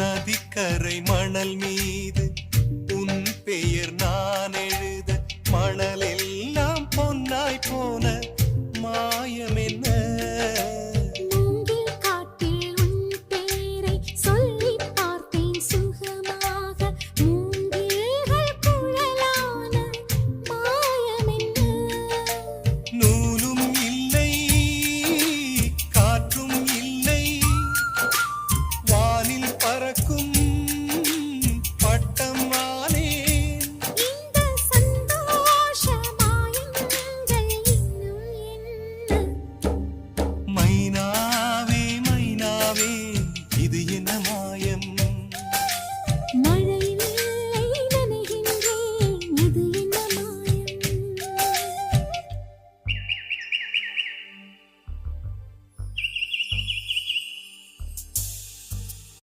நதிக்கரை மணல் மீது